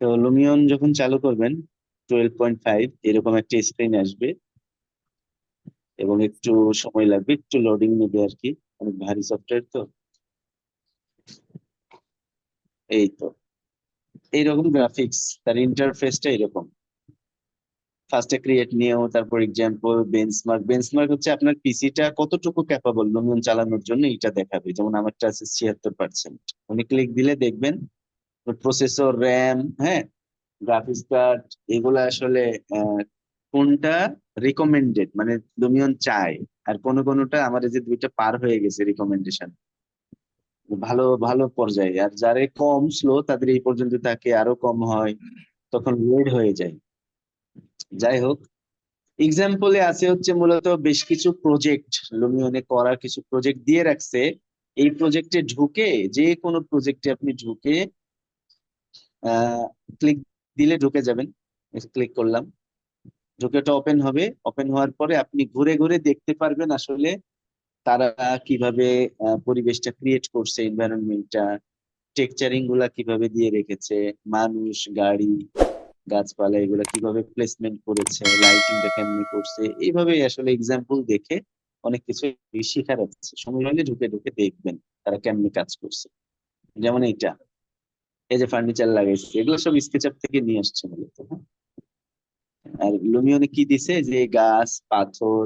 তো লুমিয়ন যখন চালু করবেন টুয়েলভ পয়েন্ট ফাইভ এরকম একটা স্ক্রিন আসবে। এবং একটু সময় লাগবে, একটু লোডিং নেবে আর কি। অনেক ভারী সফটওয়্যার তো। এই তো। এইরকম গ্রাফিক্স তার ইন্টারফেসটা এরকম। ফার্স্টে ক্রিয়েট নিয়েও তারপর এক্সাম্পল বেঞ্চমার্ক বেঞ্চমার্ক হচ্ছে আপনার পিসিটা কতটুকু ক্যাপাবল লুমিয়ন চালানোর জন্য এটা দেখাবে। যেমন আমারটা আছে ছিয়াত্তর পার্সেন্ট উনি ক্লিক দিলে দেখবেন প্রসেসর র্যাম হ্যাঁ? গ্রাফিক্স কার্ড এগুলো আসলে কোনটা রিকমেন্ডেড মানে লুমিয়ন চায়। আর কোন কোনটা আমার যে দুইটা পার হয়ে গেছে রিকমেন্ডেশন ভালো ভালো পর্যায়ে। আর যারে কম স্লো তাদের এই পর্যন্ত তাকে আরও কম হয়, তখন রেড হয়ে যায়। যাই হোক এক্সাম্পলে আছে হচ্ছে মূলত বেশ কিছু প্রজেক্ট লুমিয়নে করার কিছু প্রজেক্ট দিয়ে রাখছে। এই প্রজেক্টে ঢুকে, যে কোনো প্রজেক্টে আপনি ঢুকে ক্লিক দিলে ঢুকে যাবেন। ক্লিক করলাম। ঢুকে ওটা ওপেন হবে। ওপেন হওয়ার পরে আপনি ঘুরে ঘুরে দেখতে পারবেন আসলে তারা কীভাবে পরিবেশটা ক্রিয়েট করছে এনভায়রনমেন্টটা টেক্সচারিংগুলা কীভাবে দিয়ে রেখেছে, মানুষ, গাড়ি, গাছপালা এগুলা কীভাবে প্লেসমেন্ট করেছে লাইটিংটা কেমনি করছে এইভাবে আসলে এক্সাম্পল দেখে অনেক কিছু শেখার আছে। সময় হলে ঢুকে ঢুকে দেখবেন তারা কেমনি কাজ করছে। যেমন এইটা। এই যে ফার্নিচার লাগাইছে এগুলো সব স্কেচআপ থেকে নিয়ে আসছে মূলত হ্যাঁ? আর লুমিয়নে কি দিছে? যে গাছ, পাথর,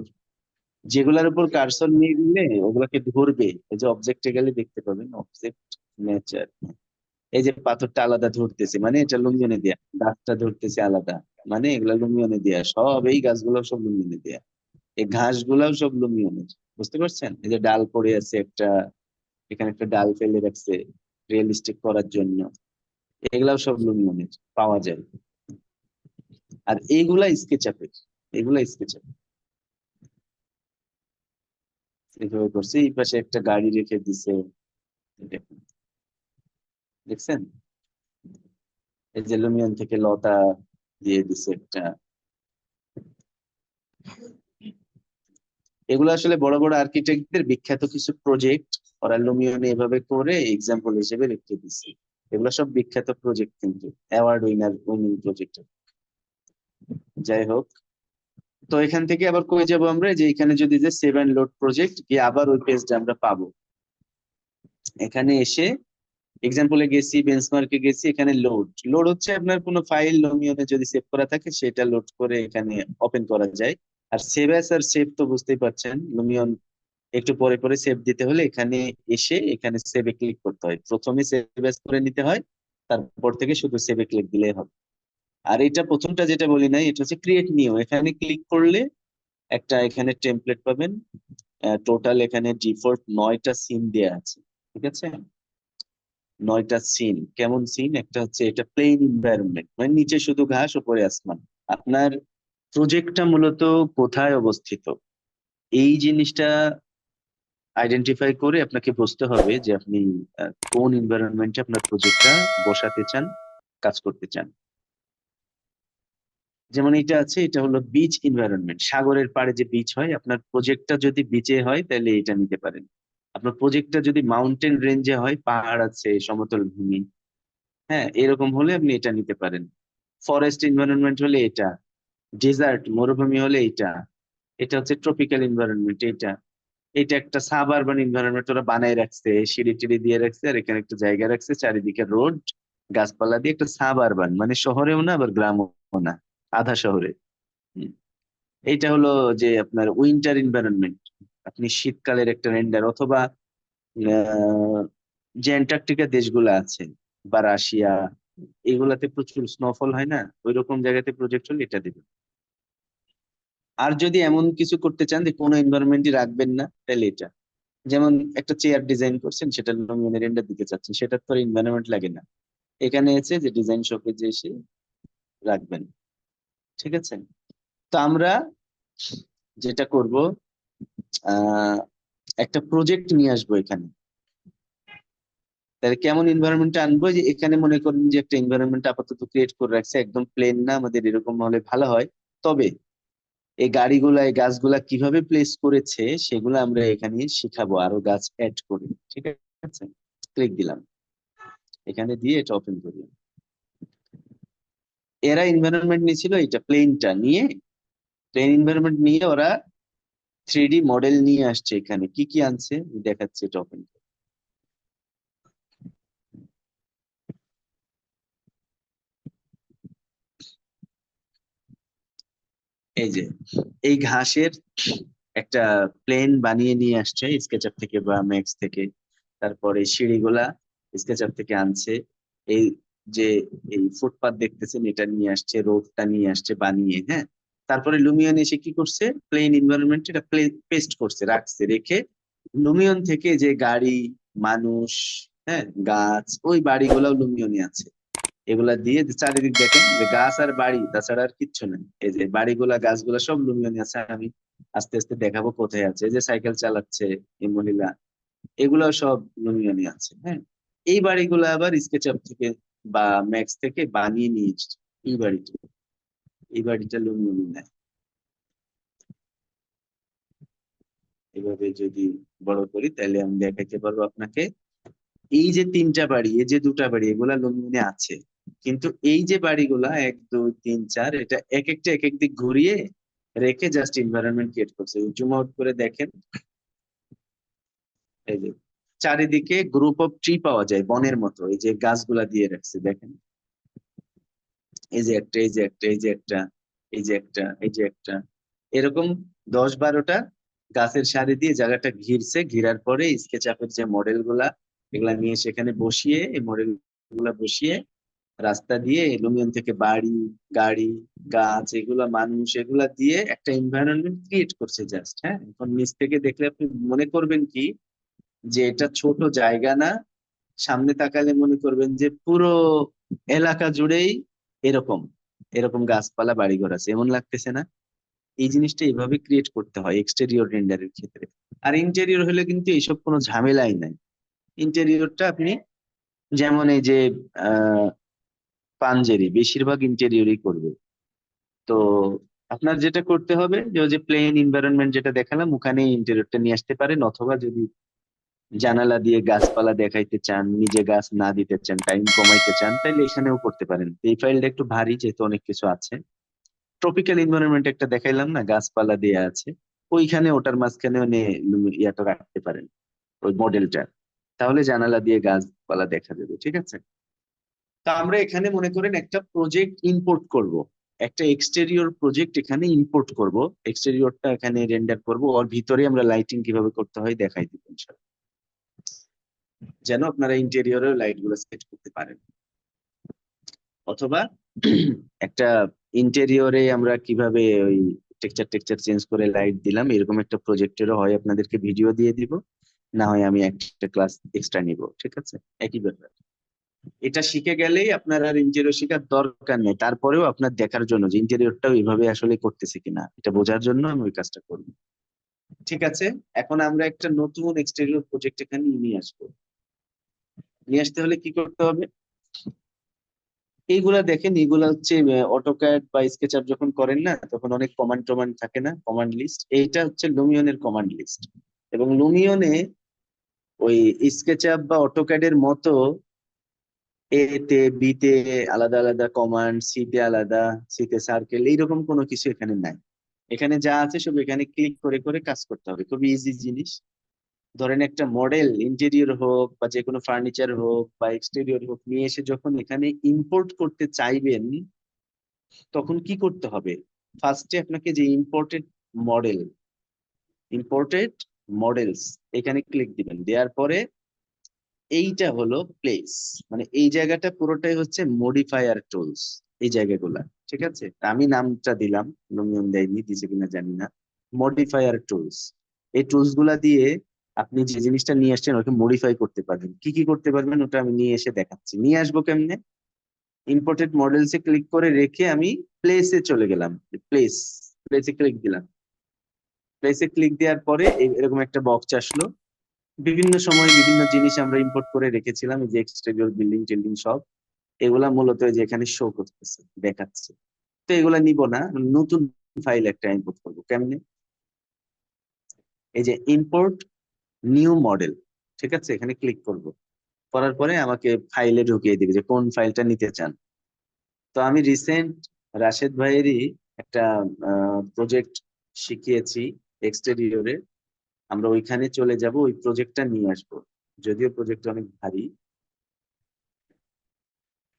যেগুলার উপর কারসর নিয়ে দিলে ওগুলাকে ধরবে। এই যে অবজেক্টে গেলে দেখতে পাবেন অবজেক্ট নেচার এই যে পাথরটা আলাদা ধরতেছে মানে এটা লুমিয়নে দেয়া, গাছটা ধরতেছে আলাদা মানে এগুলা লুমিয়নে দেয়া। সব এই গাছগুলো সব লুমিয়নে দেয়া। এই ঘাসগুলাও সব লুমিয়নের বুঝতে পারছেন? এই যে ডাল পড়ে আছে একটা, এখানে একটা ডাল ফেলে রাখছে রিয়েলিস্টিক করার জন্য। এগুলাও সব লুমিয়নের পাওয়া যায়। আর এইগুলা স্কেচআপের এগুলা স্কেচআপ এইভাবে করছে, এই পাশে একটা গাড়ি রেখে দিছে। দেখছেন? এই যে লুমিয়ন থেকে লতা দিয়ে দিছে একটা। এগুলো আসলে বড় বড় আর্কিটেক্টদের বিখ্যাত কিছু প্রজেক্ট ওরা লুমিয়নে এভাবে করে এক্সাম্পল হিসেবে রেখে দিছে। এগুলো সব বিখ্যাত প্রজেক্ট কিন্তু। অ্যাওয়ার্ড উইনার উইনিং প্রজেক্ট যাই হোক, তো এখান থেকে আবার কই যাব আমরা? যে এখানে যদি যে সেভেন লোড প্রজেক্ট গিয়ে আবার ওই পেজটা আমরা পাবো। এখানে এসে এক্সাম্পলে গেছি বেঞ্চমার্কে গেছি, এখানে লোড লোড হচ্ছে আপনার কোনো ফাইল লোমিয়নে যদি সেভ করা থাকে, সেটা লোড করে এখানে ওপেন করা যায়। আর সেভ অ্যাস আর সেভ তো বুঝতেই পারছেন লুমিয়ন একটু পরে পরে সেভ দিতে হলে এখানে এসে এখানে সেভে ক্লিক করতে হয়। প্রথমে সেভ অ্যাস করে নিতে হয়, তারপর থেকে শুধু সেভে ক্লিক দিলেই হবে। আর এটা প্রথমটা যেটা বলি নাই, এটা হচ্ছে ক্রিয়েট নিউ এখানে ক্লিক করলে একটা এখানে টেমপ্লেট পাবেন। টোটাল এখানে ডিফল্ট নয়টা সিন দেয়া আছে, ঠিক আছে? নয়টা সিন কেমন সিন একটা হচ্ছে এটা প্লেন এনভায়রনমেন্ট মানে নিচে শুধু ঘাস উপরে আসমান। আপনার প্রজেক্টটা মূলত কোথায় অবস্থিত? এই জিনিসটা আইডেন্টিফাই করে আপনাকে বুঝতে হবে যে আপনি কোন এনভায়রনমেন্টে আপনার প্রজেক্টটা বসাতে চান, কাজ করতে চান। যেমন এটা আছে, এটা হলো বিচ এনভায়রনমেন্ট সাগরের পাড়ে যে বিচ হয়, আপনার প্রজেক্টটা যদি বিচে হয়, তাহলে এটা নিতে পারেন। আপনার প্রজেক্টটা যদি মাউন্টেন রেঞ্জে হয়, পাহাড় আছে, সমতল ভূমি হ্যাঁ এরকম হলে আপনি এটা নিতে পারেন। ফরেস্ট এনভায়রনমেন্ট হলে এটা ডেজার্ট মরুভূমি হলে এটা এটা হচ্ছে ট্রপিক্যাল এনভায়রনমেন্ট এটা। এটা একটা সাব আরবান এনভায়রনমেন্ট ওরা বানায় রাখছে। সিঁড়ি টিড়ি দিয়ে রাখছে আর এখানে একটা জায়গা রাখছে, চারিদিকে রোড গাছপালা দিয়ে একটা সাব আরবান মানে শহরেও না আবার গ্রামও না, আধা শহরে। এইটা হলো যে আপনার উইন্টার এনভায়রনমেন্ট আপনি শীতকালের একটা রেন্ডার অথবা যে অ্যান্টার্কটিকা দেশগুলো আছে, বা রাশিয়া, এগুলাতে প্রচুর স্নোফল হয় না? ওই রকম জায়গাতে প্রজেক্ট হলে এটা দেবেন। আর যদি এমন কিছু করতে চান যে কোনো এনভায়রনমেন্টই রাখবেন না, তাহলে এটা। যেমন একটা চেয়ার ডিজাইন করছেন, সেটা লুমিয়ন রেন্ডার দিতে চাচ্ছেন সেটার তো এনভায়রনমেন্ট লাগে না। এখানে এসে যে ডিজাইন শপে যে এসে রাখবেন, ঠিক আছে? তো আমরা যেটা করব একটা প্রজেক্ট নিয়ে আসব এখানে। তাহলে কেমন এনভায়রনমেন্ট আনব? যে এখানে মনে করেন যে একটা এনভায়রনমেন্ট আপাতত ক্রিয়েট করে রাখছে, একদম প্লেন না, আমাদের এরকম হলে ভালো হয়। তবে এই গাড়িগুলা, এই গাছগুলা কীভাবে প্লেস করেছে, সেগুলো আমরা এখানে শিখাবো। আরও গাছ অ্যাড করে। ঠিক আছে? ক্লিক দিলাম। এখানে দিয়ে এটা ওপেন করি এরা এনভায়রনমেন্ট নিয়েছিল এটা প্লেনটা নিয়ে প্লেন এনভায়রনমেন্ট নিয়ে ওরা থ্রি মডেল নিয়ে আসছে এখানে। কি কি আনছে? দেখাচ্ছে এটা ওপেন এই যে, এই ঘাসের একটা প্লেন বানিয়ে নিয়ে আসছে স্কেচআপ থেকে বা ম্যাক্স থেকে। তারপরে সিঁড়িগুলা স্কেচআপ থেকে আনছে। এই যে, এই ফুটপাথ দেখতেছেন, এটা নিয়ে আসছে, রোডটা নিয়ে আসছে বানিয়ে হ্যাঁ? তারপরে লুমিয়ন এসে কি করছে? প্লেন এনভায়রনমেন্ট এটা পেস্ট করছে, রাখছে, রেখে লুমিয়ন থেকে যে গাড়ি, মানুষ হ্যাঁ গাছ, ওই বাড়িগুলাও লুমিয়নে আছে। এগুলা দিয়ে চারিদিক দেখেন যে গাছ আর বাড়ি, তাছাড়া আর কিচ্ছু নেই। এই যে বাড়িগুলা, গাছগুলা সব লুমিয়নে আছে, আমি আস্তে আস্তে দেখাবো কোথায় আছে। এই যে সাইকেল চালাচ্ছে এই মহিলা এগুলো সব লুমিয়নে আছে হ্যাঁ? এই বাড়িগুলো আবার স্কেচআপ থেকে বা ম্যাক্স থেকে বানিয়ে নিয়ে এই বাড়িটা। এই বাড়িটা লুমিয়নে নেয় এভাবে যদি বড় করি, তাহলে আমি দেখাতে পারব আপনাকে। এই যে তিনটা বাড়ি, এই যে দুটা বাড়ি, এগুলা লুমিয়নে আছে। কিন্তু এই যে বাড়িগুলা, এক, দুই, তিন, চার, এটা এক একটা, এক এক দিক ঘুরিয়ে রেখে জাস্ট এনভায়রনমেন্ট ক্রিয়েট করছে। জুম আউট করে দেখেন। এই যে চারিদিকে গ্রুপ অফ ট্রি পাওয়া যায় বনের মতো, এই যে গাছগুলা দিয়ে রাখছে, দেখেন। এই যে একটা, এই যে একটা, এই যে একটা, এই যে একটা, এই যে একটা। এরকম দশ বারোটা গাছের সারি দিয়ে জায়গাটা ঘিরছে, ঘিরার পরে স্কেচ আপের যে মডেলগুলা, এগুলা নিয়ে সেখানে বসিয়ে, এই মডেলগুলা বসিয়ে রাস্তা দিয়ে লুমিয়ন থেকে বাড়ি, গাড়ি, গাছ, এগুলা মানুষ, এগুলা দিয়ে একটা এনভায়রনমেন্ট ক্রিয়েট করছে জাস্ট হ্যাঁ? এখন নিচ থেকে দেখলে আপনি মনে করবেন কি? যে এটা ছোট জায়গা না, সামনে তাকালে মনে করবেন যে পুরো এলাকা জুড়েই এরকম এরকম গাছপালা, বাড়িঘর আছে। এমন লাগতেছে না? এই জিনিসটা এইভাবে ক্রিয়েট করতে হয় এক্সটেরিয়র রেন্ডারের ক্ষেত্রে। আর ইন্টেরিয়র হলে কিন্তু এইসব কোনো ঝামেলাই নাই। ইন্টেরিয়রটা আপনি যেমন এই যে, আহ পাঞ্জেরি, বেশিরভাগ ইন্টেরিয়রই করবে। তো আপনার যেটা করতে হবে, যে ওই যে প্লেন এনভায়রনমেন্ট যেটা দেখালাম ওখানে ইন্টেরিয়রটা নিয়ে আসতে পারেন, অথবা যদি জানালা দিয়ে গাছপালা দেখাইতে চান, নিজে গাছ না দিতে চান টাইম কমাইতে চান তাহলে এখানেও করতে পারেন। এই ফাইলটা একটু ভারী, যেহেতু অনেক কিছু আছে। ট্রপিক্যাল এনভায়রনমেন্ট একটা দেখাইলাম না, গাছপালা দেয়া আছে, ওইখানে ওটার মাঝখানে ইয়াটা রাখতে পারেন, ওই মডেলটা তাহলে জানালা দিয়ে গাছপালা দেখা যাবে, ঠিক আছে? তা আমরা এখানে মনে করেন একটা প্রজেক্ট ইম্পোর্ট করব। একটা এক্সটেরিয়র প্রজেক্ট এখানে ইম্পোর্ট করব। এক্সটেরিয়রটা এখানে রেন্ডার করব। ওর ভিতরে আমরা লাইটিং কীভাবে করতে হয় দেখাই দিব যেন আপনারা ইন্টেরিয়রের লাইটগুলো সেট করতে পারেন। অথবা একটা ইন্টেরিয়রে আমরা কীভাবে ওই টেক্সচার টেক্সচার চেঞ্জ করে লাইট দিলাম, এরকম একটা প্রজেক্টেরও হয় আপনাদেরকে ভিডিও দিয়ে দিব। না হয় আমি একটা ক্লাস এক্সট্রা নিব, ঠিক আছে? একই ব্যাপার। এটা শিখে গেলেই আপনার আর ইন্টেরিয়র শেখার দরকার নেই। তারপরেও আপনার দেখার জন্য যে ইন্টেরিয়রটাও এইভাবে আসলে করতেছে কিনা, এটা বোঝার জন্য আমি ওই কাজটা করব। ঠিক আছে? এখন আমরা একটা নতুন এক্সটেরিয়র প্রজেক্ট এখানে নিয়ে আসব। নিয়ে আসতে হলে কি করতে হবে? এইগুলা দেখেন, এইগুলা হচ্ছে অটোক্যাড বা স্কেচআপ যখন করেন না, তখন অনেক কমান্ড টমান্ড থাকে না কমান্ড লিস্ট এইটা হচ্ছে লুমিয়নের কমান্ড লিস্ট এবং লুমিয়নে ওই স্কেচআপ বা অটোক্যাডের মতো এ তে বি তে আলাদা আলাদা কমান্ড সি তে আলাদা সি তে সার্কেল এইরকম কোনো কিছু এখানে নাই। এখানে যা আছে সব এখানে ক্লিক করে করে কাজ করতে হবে। খুবই ইজি জিনিস। ধরেন একটা মডেল ইন্টেরিয়র হোক বা যে কোনো ফার্নিচার হোক বা এক্সটেরিয়র হোক, নিয়ে এসে যখন এখানে ইম্পোর্ট করতে চাইবেন, তখন কি করতে হবে? ফার্স্টে আপনাকে যে ইম্পোর্টেড মডেল ইম্পোর্টেড মডেলস এখানে ক্লিক দিবেন। দেওয়ার পরে এইটা হলো প্লেস মানে এই জায়গাটা পুরোটাই হচ্ছে মডিফায়ার টুলস এই জায়গাগুলা, ঠিক আছে? আমি নামটা দিলাম লুমিয়ন দেয়নি দিছে কিনা জানি না। মডিফায়ার টুলস এই টুলসগুলা দিয়ে আপনি যে জিনিসটা নিয়ে আসছেন, ওকে মডিফাই করতে পারবেন। কি কি করতে পারবেন, ওটা আমি নিয়ে এসে দেখাচ্ছি। নিয়ে আসব কেমনে? ইম্পোর্টেড মডেলসে ক্লিক করে রেখে আমি প্লেসে চলে গেলাম। প্লেস প্লেসে ক্লিক দিলাম। প্লেসে ক্লিক দেওয়ার পরে এরকম একটা বক্স আসলো। বিভিন্ন সময় বিভিন্ন জিনিস আমরা ইম্পোর্ট করে রেখেছিলাম, এই যে এক্সটেরিয়র বিল্ডিং টিল্ডিং সব এগুলা মূলত যে এখানে শো করতেছে, দেখাচ্ছে। তো এগুলা নিব না, নতুন ফাইল একটা ইম্পোর্ট করব, কেমনে? এই যে ইম্পোর্ট নিউ মডেল ঠিক আছে? এখানে ক্লিক করব। করার পরে আমাকে ফাইলে ঢুকিয়ে দিবে যে কোন ফাইলটা নিতে চান। তো আমি রিসেন্ট রাশেদ ভাইয়েরই একটা প্রজেক্ট শিখিয়েছি এক্সটেরিয়রে আমরা ওইখানে চলে যাব, ওই প্রজেক্টটা নিয়ে আসব। যদিও প্রজেক্ট অনেক ভারী।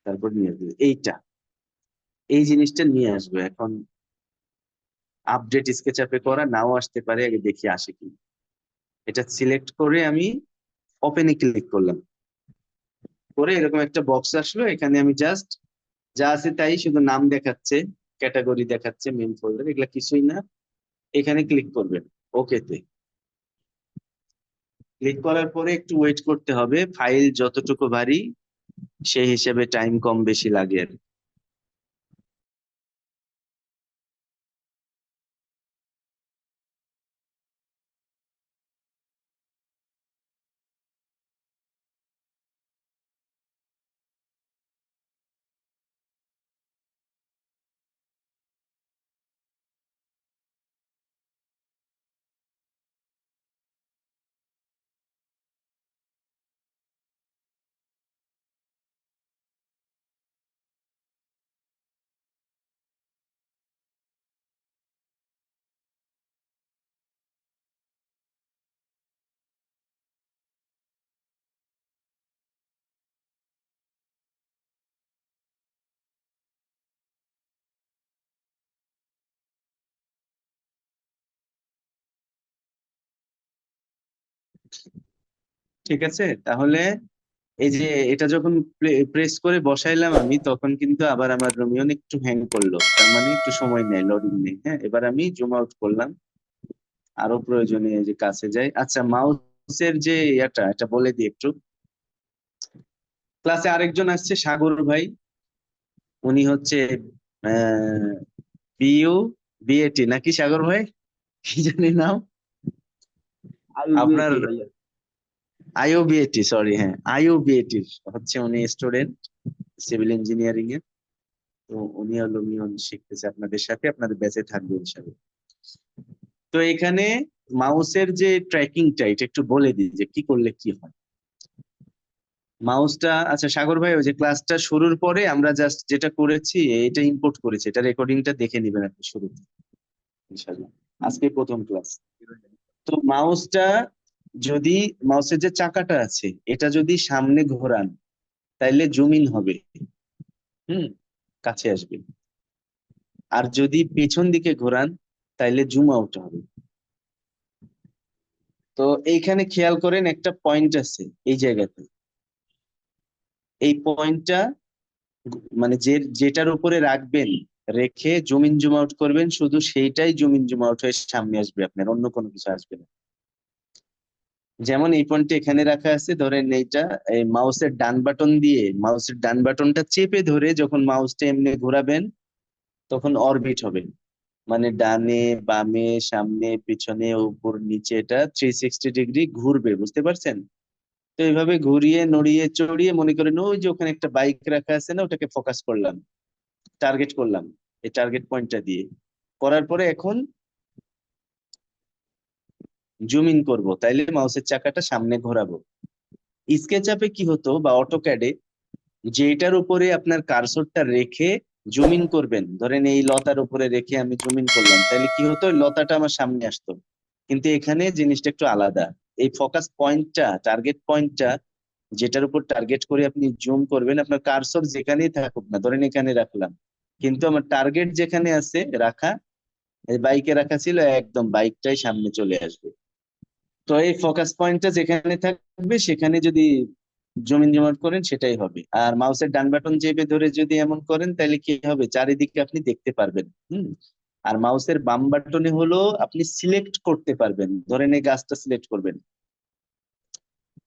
তারপর নিয়ে আসব। এইটা। এই জিনিসটা নিয়ে আসব। এখন আপডেট স্কেচ আপে করা, নাও আসতে পারে, আগে দেখি আসে কি। এটা সিলেক্ট করে আমি ওপেনে ক্লিক করলাম। করে এরকম একটা বক্স আসলো, এখানে আমি জাস্ট যা আছে তাই শুধু নাম দেখাচ্ছে ক্যাটাগরি দেখাচ্ছে মেন ফোল্ডার এগুলা কিছুই না। এখানে ক্লিক করবেন। ওকেতে ক্লিক করার পরে একটু ওয়েট করতে হবে। ফাইল যতটুকু ভারী সেই হিসেবে টাইম কম বেশি লাগে আর ঠিক আছে? তাহলে এই যে এটা যখন প্রেস করে বসাইলাম আমি, তখন কিন্তু আবার আমার রোমিয়ন একটু হ্যাং করল। তার মানে একটু সময় নেয় লোডিং নেই হ্যাঁ? এবার আমি জুম আউট করলাম। আরও প্রয়োজনে যে কাছে যাই। আচ্ছা মাউসের যে ইয়াটা, এটা বলে দিই একটু। ক্লাসে আরেকজন আসছে, সাগর ভাই। উনি হচ্ছে বিইউ বিএটি নাকি সাগর ভাই? কি জানি নাম। আপনার আইওবিএটি সরি হ্যাঁ আইওবিএটি হচ্ছে উনি স্টুডেন্ট সিভিল ইঞ্জিনিয়ারিং এর। তো উনি হলো মিয়ন শিখতেছে আপনাদের সাথে আপনাদের ব্যাচে থাকবে ইনশাআল্লাহ। তো এখানে মাউসের যে ট্র্যাকিংটা এটা একটু বলে দিই যে কি করলে কি হয়। মাউসটা আচ্ছা সাগর ভাই ওই যে ক্লাসটা শুরুর পরে আমরা জাস্ট যেটা করেছি এটা ইম্পোর্ট করেছি এটা রেকর্ডিংটা দেখে নেবেন আপনি শুরুতে ইনশাআল্লাহ। আজকে প্রথম ক্লাস তো মাউসটা যদি, মাউসের যে চাকাটা আছে, এটা যদি সামনে ঘোরান, তাইলে জুম ইন হবে। হুম, কাছে আসবে। আর যদি পেছন দিকে ঘোরান, তাইলে জুম আউট হবে। তো এইখানে খেয়াল করেন একটা পয়েন্ট আছে, এই জায়গাতে। এই পয়েন্টটা মানে যে, যেটার উপরে রাখবেন রেখে জুম ইন জুম আউট করবেন, শুধু সেইটাই জুম ইন জুম আউট হয়ে সামনে আসবে আপনার, অন্য কোনো কিছু আসবে না। যেমন এই পয়েন্টটা এখানে রাখা আছে, ধরেন এইটা, এই মাউসের ডান বাটন দিয়ে মাউসের ডান বাটনটা চেপে ধরে যখন মাউসটা এমনি ঘোরাবেন, তখন অরবিট হবে। মানে ডানে, বামে, সামনে, পিছনে, উপর, নিচে এটা থ্রি সিক্সটি ডিগ্রি ঘুরবে, বুঝতে পারছেন? তো এইভাবে ঘুরিয়ে, নড়িয়ে, চড়িয়ে মনে করেন ওই যে ওখানে একটা বাইক রাখা আছে না, ওটাকে ফোকাস করলাম। টার্গেট করলাম, এই টার্গেট পয়েন্টটা দিয়ে। করার পরে এখন জুম ইন করব, তাইলে মাউসের চাকাটা সামনে ঘোরাবো। স্কেচ আপে কি হতো বা অটোক্যাডে যেটার উপরে আপনার কারসরটা রেখে জুম ইন করবেন, ধরেন এই লতার উপরে রেখে আমি জুম ইন করলাম তাহলে কি হতো? লতাটা আমার সামনে আসতো। কিন্তু এখানে জিনিসটা একটু আলাদা। এই ফোকাস পয়েন্টটা টার্গেট পয়েন্টটা যেটার উপর টার্গেট করে আপনি জুম করবেন, আপনার কারসর যেখানেই থাকুক না, ধরেন এখানে রাখলাম। কিন্তু আমার টার্গেট যেখানে আছে, রাখা বাইকে রাখা ছিল, একদম বাইকটাই সামনে চলে আসবে। তো এই ফোকাস পয়েন্টটা যেখানে থাকবে, সেখানে যদি জমিন জমাট করেন, সেটাই হবে। আর মাউসের ডান বাটন চেপে ধরে যদি এমন করেন, তাহলে কি হবে? চারিদিকে আপনি দেখতে পারবেন, হুম? আর মাউসের বাম বাটনে হলো, আপনি সিলেক্ট করতে পারবেন। ধরেন এই গাছটা সিলেক্ট করবেন।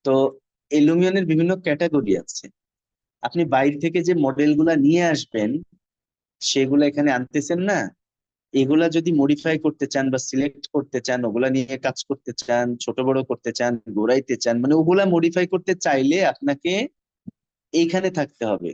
তো এলুমিয়নের বিভিন্ন ক্যাটাগরি আছে। আপনি বাইরে থেকে যে মডেলগুলা নিয়ে আসবেন, সেগুলো এখানে আনতেছেন না? এগুলা যদি মডিফাই করতে চান বা সিলেক্ট করতে চান, ওগুলা নিয়ে কাজ করতে চান, ছোট বড় করতে চান, ঘোরাইতে চান মানে ওগুলা মডিফাই করতে চাইলে আপনাকে এইখানে থাকতে হবে।